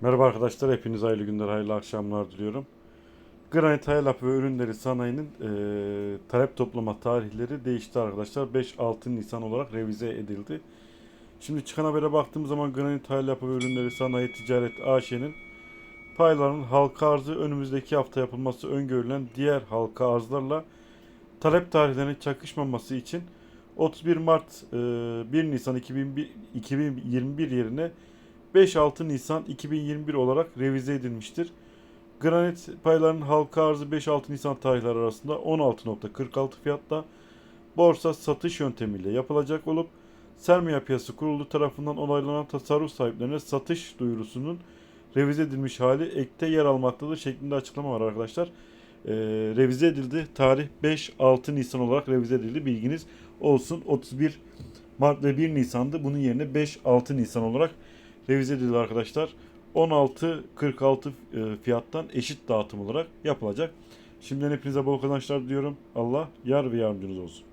Merhaba arkadaşlar, hepiniz hayırlı günler, hayırlı akşamlar diliyorum. Granit Hayalap ve ürünleri sanayinin eee, talep toplama tarihleri değişti arkadaşlar. 5-6 Nisan olarak revize edildi. Şimdi çıkan habere baktığımız zaman Granit Hayalap ve ürünleri sanayi ticaret AŞ'nin paylarının halka arzı önümüzdeki hafta yapılması öngörülen diğer halka arzlarla talep tarihlerinin çakışmaması için 31 Mart eee, 1 Nisan 2001 2021 yerine 5-6 Nisan 2021 olarak revize edilmiştir. Granit paylarının halka arzı 5-6 Nisan tarihleri arasında 16.46 fiyatla borsa satış yöntemiyle yapılacak olup sermaye piyasası kurulu tarafından onaylanan tasarruf sahiplerine satış duyurusunun revize edilmiş hali ekte yer almaktadır şeklinde açıklama var arkadaşlar. Ee, revize edildi. Tarih 5-6 Nisan olarak revize edildi. Bilginiz olsun. 31 Mart ve 1 Nisan'dı. Bunun yerine 5-6 Nisan olarak revize edildi arkadaşlar. 16.46 e, fiyattan eşit dağıtım olarak yapılacak. Şimdiden hepinize bol kazançlar diliyorum. Allah yar ve yardımcınız olsun.